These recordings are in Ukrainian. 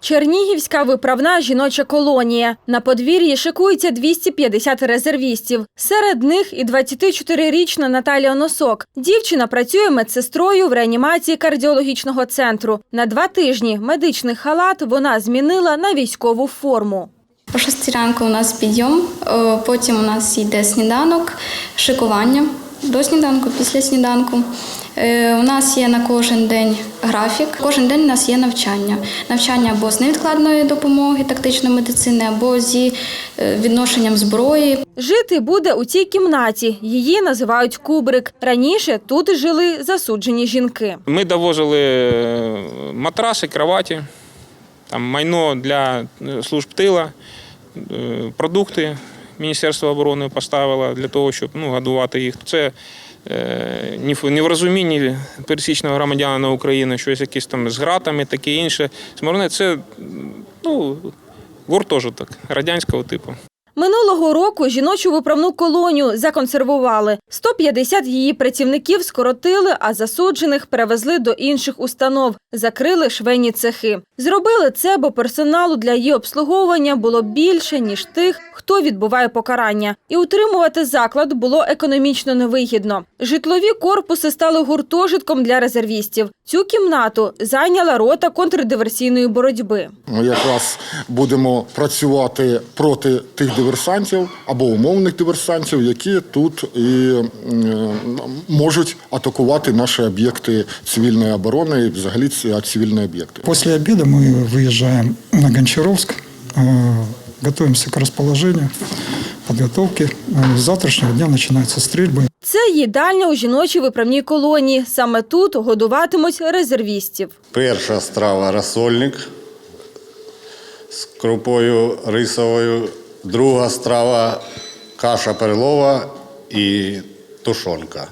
Чернігівська виправна жіноча колонія. На подвір'ї шикується 250 резервістів. Серед них і 24-річна Наталія Носок. Дівчина працює медсестрою в реанімації кардіологічного центру. На два тижні медичний халат вона змінила на військову форму. По шостій ранку у нас підйом, потім у нас йде сніданок, шикування до сніданку, після сніданку. Е, У нас є на кожен день графік. Кожен день у нас є навчання. Навчання або з невідкладної допомоги, тактичної медицини, або зі е, відношенням зброї. Жити буде у цій кімнаті. Її називають кубрик. Раніше тут жили засуджені жінки. Ми довозили е, матраси, кроваті, там майно для служб тила, продукти Міністерство оборони поставило для того, щоб ну, годувати їх. Це е, ні в- ні в розумінні пересічного громадянина України, щось якісь там з гратами, таке інше. Сморне це ну, гуртожиток радянського типу. Минулого року жіночу виправну колонію законсервували. 150 її працівників скоротили, а засуджених перевезли до інших установ, закрили швейні цехи. Зробили це, бо персоналу для її обслуговування було більше, ніж тих, хто відбуває покарання. І утримувати заклад було економічно невигідно. Житлові корпуси стали гуртожитком для резервістів. Цю кімнату зайняла рота контрдиверсійної боротьби. Ми якраз будемо працювати проти тих диверсантів або умовних диверсантів, які тут і м, можуть атакувати наші об'єкти цивільної оборони і взагалі ці цивільні об'єкти. После обеда мы выезжаем на Гончаровск, э, готовимся к расположению, подготовке. Э, С завтрашнего дня начинаются стрельбы. Це їдальня у жіночій виправній колонії. Саме тут годуватимуть резервістів. Перша страва розсольник з крупою рисовою. Друга страва каша перлова і тушонка.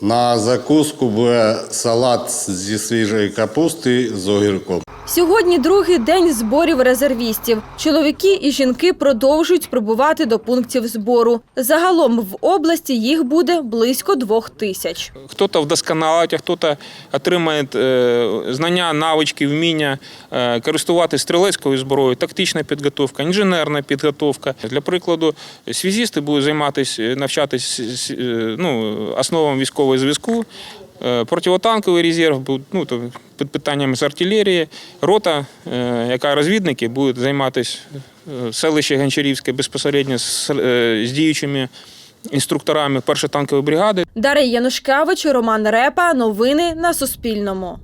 На закуску буде салат зі свіжої капусти з огірком. Сьогодні другий день зборів резервістів. Чоловіки і жінки продовжують прибувати до пунктів збору. Загалом в області їх буде близько двох тисяч. Хто-то вдосконалить, а хто-то отримає е, знання, навички, вміння е, користуватися стрілецькою зброєю, тактична підготовка, інженерна підготовка. Для прикладу, связісти будуть займатися, навчатись е, ну, основам військового зв'язку. Е, Противотанковий резерв ну, то під питанням з артилерії. Рота, е, яка розвідники, будуть займатися е, селище Гончарівське безпосередньо з, з діючими інструкторами першої танкової бригади. Дар'я Янушкевич, Роман Репа. Новини на Суспільному.